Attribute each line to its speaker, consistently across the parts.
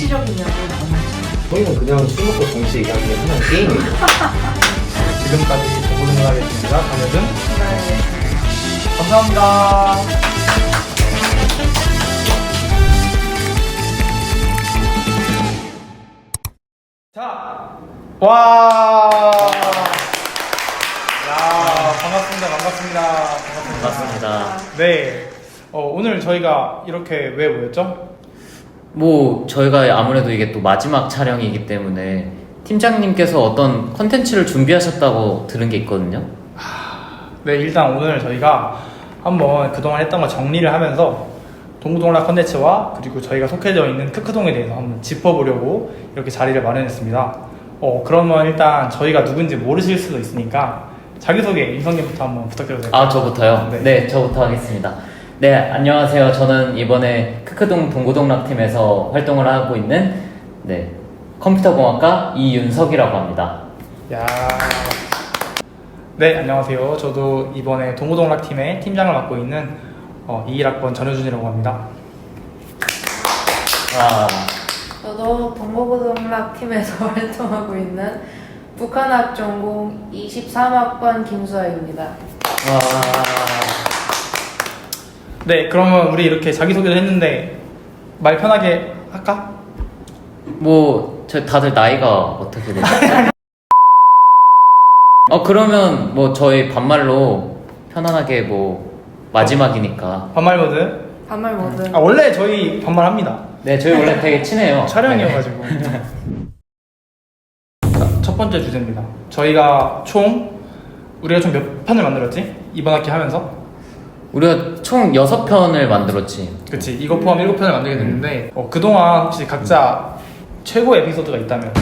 Speaker 1: 정치적인 이야기를 나누지.
Speaker 2: 저희는 그냥 술 먹고 정치 얘기하기에 하는 게임이에요.
Speaker 3: 지금까지 정보는 하겠습니다. 강효준
Speaker 1: 네.
Speaker 3: 감사합니다. 자, 와. 야, 반갑습니다. 반갑습니다. 반갑습니다.
Speaker 4: 맞습니다.
Speaker 3: 네. 어, 오늘 저희가 이렇게 왜 모였죠?
Speaker 4: 뭐 저희가 아무래도 이게 또 마지막 촬영이기 때문에 팀장님께서 어떤 컨텐츠를 준비하셨다고 들은 게 있거든요.
Speaker 3: 네, 일단 오늘 저희가 한번 그동안 했던 거 정리를 하면서 동구동락 컨텐츠와 그리고 저희가 속해져 있는 크크동에 대해서 한번 짚어보려고 이렇게 자리를 마련했습니다. 어, 그러면 일단 저희가 누군지 모르실 수도 있으니까 자기소개 임성님부터 한번 부탁드려도 될까요?
Speaker 4: 아 저부터요?
Speaker 3: 네.
Speaker 4: 네. 저부터 하겠습니다. 네 안녕하세요. 저는 이번에 크크동 동구동락팀에서 활동을 하고 있는 네 컴퓨터공학과 이윤석이라고 합니다.
Speaker 3: 야. 네, 안녕하세요. 저도 이번에 동구동락 팀의 팀장을 맡고 있는 어, 21학번 전효준이라고 합니다.
Speaker 4: 와
Speaker 1: 저도 동고고등락 팀에서 활동하고 있는 북한학 전공 23학번 김수아입니다.
Speaker 4: 와.
Speaker 3: 네, 그러면 우리 이렇게 자기소개를 했는데 말 편하게 할까?
Speaker 4: 뭐, 저 다들 나이가 어떻게 되죠? 어, 그러면 뭐 저희 반말로 편안하게 뭐 마지막이니까.
Speaker 3: 반말 모드.
Speaker 1: 반말 모드.
Speaker 3: 아, 원래 저희 반말합니다.
Speaker 4: 네, 저희 원래 되게 친해요.
Speaker 3: 촬영이어가지고. 자, 첫 번째 주제입니다. 저희가 총 우리가 총몇 편을 만들었지? 이번 학기 하면서?
Speaker 4: 네. 우리가 총 6편을 만들었지.
Speaker 3: 그치 이거 포함 7편을 만들게 됐는데 어, 그동안 혹시 각자 최고 에피소드가 있다면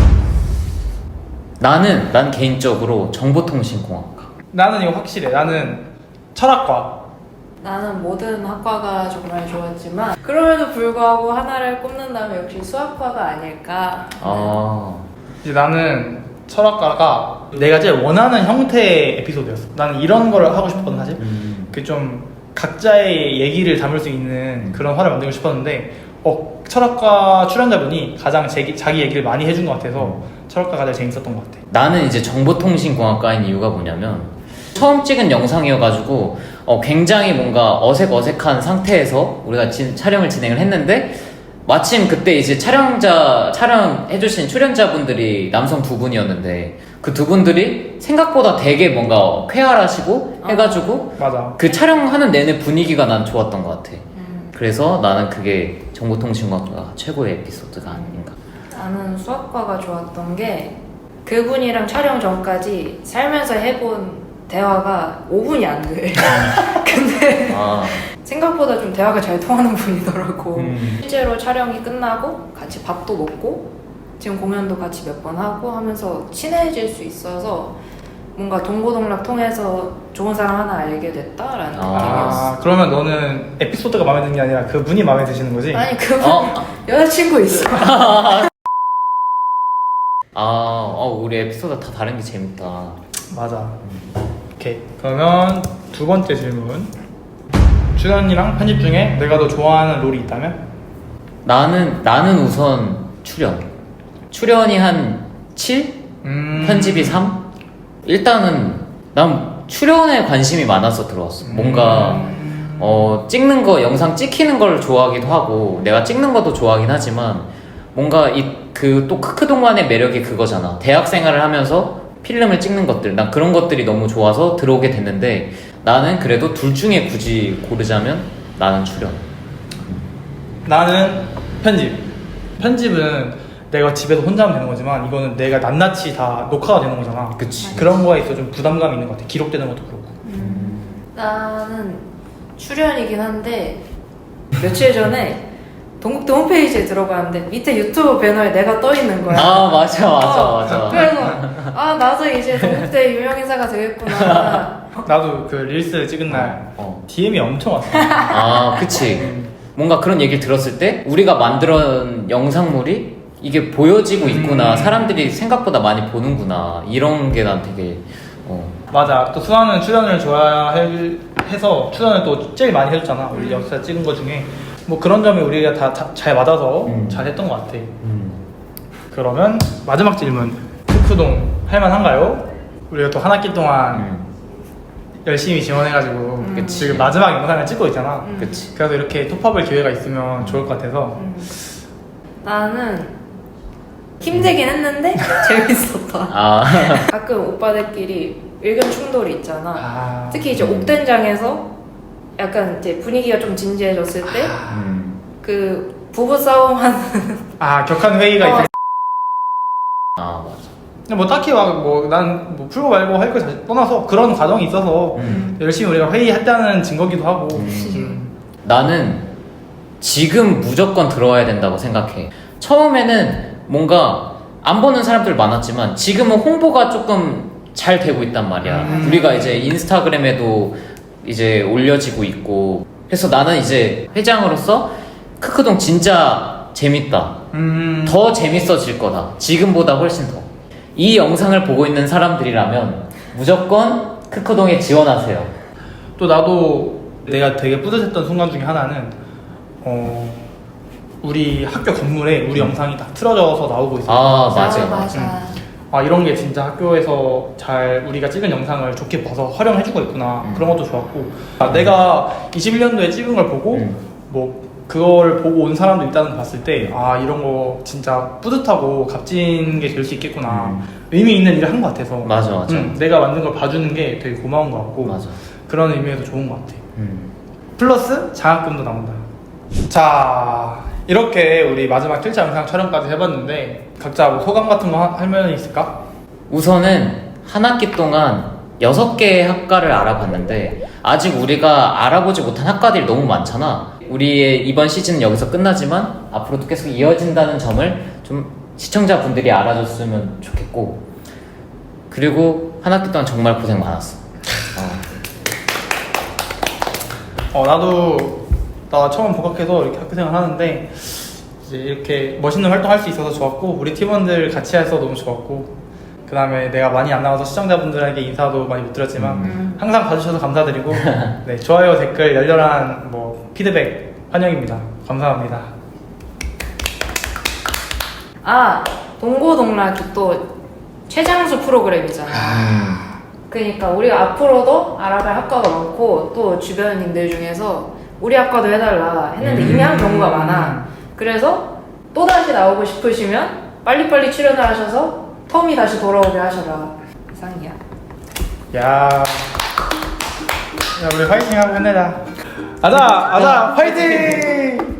Speaker 4: 나는, 난 개인적으로 정보통신공학과.
Speaker 3: 나는 이거 확실해 나는 철학과
Speaker 1: 나는 모든 학과가 정말 좋았지만 그럼에도 불구하고 하나를 꼽는다면 역시 수학과가 아닐까.
Speaker 4: 아,
Speaker 3: 이제 나는 철학과가 내가 제일 원하는 형태의 에피소드였어 나는 이런 거를 하고 싶었거든 사실
Speaker 4: 음.
Speaker 3: 그좀 각자의 얘기를 담을 수 있는 그런 화를 만들고 싶었는데 어, 철학과 출연자분이 가장 제, 자기 얘기를 많이 해준 것 같아서 철학과가 제일 재밌었던 것 같아.
Speaker 4: 나는 이제 정보통신공학과인 이유가 뭐냐면 처음 찍은 영상이어가지고 어, 굉장히 뭔가 어색 어색한 상태에서 우리가 진- 촬영을 진행을 했는데 마침 그때 이제 촬영자 촬영해주신 출연자분들이 남성 두 분이었는데 그 두 분들이 생각보다 되게 뭔가 쾌활하시고 해가지고
Speaker 3: 맞아
Speaker 4: 그 촬영하는 내내 분위기가 난 좋았던 것 같아.
Speaker 1: 음,
Speaker 4: 그래서 나는 그게 정보통신공학과가 최고의 에피소드가 아닌가.
Speaker 1: 나는 수학과가 좋았던 게 그분이랑 촬영 전까지 살면서 해본 대화가 5분이 안 돼. 근데
Speaker 4: 아,
Speaker 1: 생각보다 좀 대화가 잘 통하는 분이더라고.
Speaker 3: 음.
Speaker 1: 실제로 촬영이 끝나고 같이 밥도 먹고 지금 공연도 같이 몇 번 하고 하면서 친해질 수 있어서 뭔가 동고동락 통해서 좋은 사람 하나 알게 됐다라는
Speaker 4: 아.
Speaker 1: 느낌이었어.
Speaker 3: 아 그러면 너는 에피소드가 마음에 드는 게 아니라 그분이 마음에 드시는 거지?
Speaker 1: 아니 그분
Speaker 4: 어,
Speaker 1: 여자친구 있어.
Speaker 4: 아, 어, 우리 에피소드 다 다른 게 재밌다.
Speaker 3: 맞아. 오케이. 그러면 두 번째 질문. 출연이랑 편집 중에 내가 더 좋아하는 롤이 있다면?
Speaker 4: 나는 나는 우선 출연. 출연이 한 7,
Speaker 3: 음.
Speaker 4: 편집이 3. 일단은 난 출연에 관심이 많아서 들어왔어. 뭔가
Speaker 3: 음.
Speaker 4: 어, 찍는 거 영상 찍히는 걸 좋아하기도 하고 내가 찍는 것도 좋아하긴 하지만 뭔가 이 그 또 크크동안의 매력이 그거잖아. 대학 생활을 하면서 필름을 찍는 것들 난 그런 것들이 너무 좋아서 들어오게 됐는데 나는 그래도 둘 중에 굳이 고르자면 나는 출연.
Speaker 3: 나는 편집. 편집은 내가 집에서 혼자 하면 되는 거지만 이거는 내가 낱낱이 다 녹화가 되는 거잖아.
Speaker 4: 그치.
Speaker 3: 그런 거에 있어 좀 부담감이 있는 것 같아. 기록되는 것도 그렇고.
Speaker 1: 나는 출연이긴 한데 며칠 전에 동국대 홈페이지에 들어갔는데 밑에 유튜브 배너에 내가 떠 있는 거야.
Speaker 4: 아 맞아 맞아
Speaker 1: 어,
Speaker 4: 맞아.
Speaker 1: 그래서 아 나도 이제 동국대 유명 인사가 되겠구나.
Speaker 3: 나도 그 릴스 찍은 날
Speaker 4: 어.
Speaker 3: DM이 엄청 왔어.
Speaker 4: 아 그치. 뭔가 그런 얘기를 들었을 때 우리가 만들어낸 영상물이 이게 보여지고 있구나
Speaker 3: 음.
Speaker 4: 사람들이 생각보다 많이 보는구나 이런 게 난 되게 어,
Speaker 3: 맞아. 또 수아는 출연을 좋아해서 출연을 또 제일 많이 해줬잖아. 우리 역사 찍은 거 중에. 뭐 그런 점이 우리가 다 잘 맞아서
Speaker 4: 음.
Speaker 3: 잘했던 것 같아.
Speaker 4: 음.
Speaker 3: 그러면 마지막 질문. 특수동 할만한가요? 우리가 또 한 학기 동안
Speaker 4: 음.
Speaker 3: 열심히 지원해가지고
Speaker 4: 그치.
Speaker 3: 지금 마지막 영상을 찍고 있잖아.
Speaker 1: 음.
Speaker 4: 그치.
Speaker 3: 그래서 이렇게 톱합을 기회가 있으면 좋을 것 같아서
Speaker 1: 음. 나는 힘들긴 했는데 재밌었다.
Speaker 4: 아.
Speaker 1: 가끔 오빠들끼리 의견 충돌이 있잖아.
Speaker 3: 아,
Speaker 1: 특히 이제 옥된장에서 약간 이제 분위기가 좀 진지해졌을 때
Speaker 4: 음.
Speaker 1: 그 부부 싸움하는
Speaker 3: 아 격한 회의가
Speaker 1: 어.
Speaker 3: 있을
Speaker 4: 아 맞아.
Speaker 3: 근데 뭐 딱히 막 뭐 난 뭐 풀고 말고 할 거 떠나서 그런 과정이 있어서
Speaker 4: 음.
Speaker 3: 열심히 우리가 회의했다는 증거기도 하고
Speaker 4: 음.
Speaker 3: 음.
Speaker 4: 나는 지금 무조건 들어와야 된다고 생각해. 처음에는 뭔가 안 보는 사람들 많았지만 지금은 홍보가 조금 잘 되고 있단 말이야.
Speaker 3: 음.
Speaker 4: 우리가 이제 인스타그램에도 이제 올려지고 있고. 그래서 나는 이제 회장으로서 크크동 진짜 재밌다.
Speaker 3: 음.
Speaker 4: 더 재밌어질 거다. 지금보다 훨씬 더. 이 영상을 보고 있는 사람들이라면 무조건 크크동에 지원하세요.
Speaker 3: 또 나도 내가 되게 뿌듯했던 순간 중에 하나는 어 우리 학교 건물에 우리 영상이 다 틀어져서 나오고 있어요.
Speaker 4: 아 맞아.
Speaker 1: 맞아.
Speaker 3: 아 이런 게 진짜 학교에서 잘 우리가 찍은 영상을 좋게 봐서 활용해주고 있구나
Speaker 4: 음.
Speaker 3: 그런 것도 좋았고 아, 내가 21년도에 찍은 걸 보고
Speaker 4: 음.
Speaker 3: 뭐 그걸 보고 온 사람도 있다는 거 봤을 때 아 이런 거 진짜 뿌듯하고 값진 게 될 수 있겠구나
Speaker 4: 음.
Speaker 3: 의미 있는 일을 한 것 같아서
Speaker 4: 맞아, 맞아.
Speaker 3: 음, 내가 만든 걸 봐주는 게 되게 고마운 것 같고
Speaker 4: 맞아.
Speaker 3: 그런 의미에서 좋은 것 같아
Speaker 4: 음.
Speaker 3: 플러스 장학금도 나온다. 자, 이렇게 우리 마지막 7차 영상 촬영까지 해봤는데 각자 뭐 소감 같은 거 하- 할 면이 있을까?
Speaker 4: 우선은 한 학기 동안 여섯 개의 학과를 알아봤는데 아직 우리가 알아보지 못한 학과들이 너무 많잖아. 우리의 이번 시즌은 여기서 끝나지만 앞으로도 계속 이어진다는 점을 좀 시청자분들이 알아줬으면 좋겠고 그리고 한 학기 동안 정말 고생 많았어. 어.
Speaker 3: 어, 나도 나 처음 복학해서 이렇게 학교생활 하는데 이제 이렇게 멋있는 활동 할 수 있어서 좋았고 우리 팀원들 같이 해서 너무 좋았고 그 다음에 내가 많이 안 나와서 시청자분들에게 인사도 많이 못 드렸지만
Speaker 1: 음.
Speaker 3: 항상 봐주셔서 감사드리고 네, 좋아요 댓글 열렬한 뭐 피드백 환영입니다 감사합니다
Speaker 1: 아 동고동락이 또 최장수 프로그램이잖아.
Speaker 4: 음.
Speaker 1: 그러니까 우리가 앞으로도 알아갈 학과가 많고 또 주변인들 중에서 우리 학과도 해달라 했는데 이미 한 경우가 많아. 그래서 또 다시 나오고 싶으시면 빨리빨리 출연을 하셔서 텀이 다시 돌아오게 하셔라. 이상이야.
Speaker 3: 야, 야 우리 화이팅 하고 끝내자. 아자, 아자, 화이팅!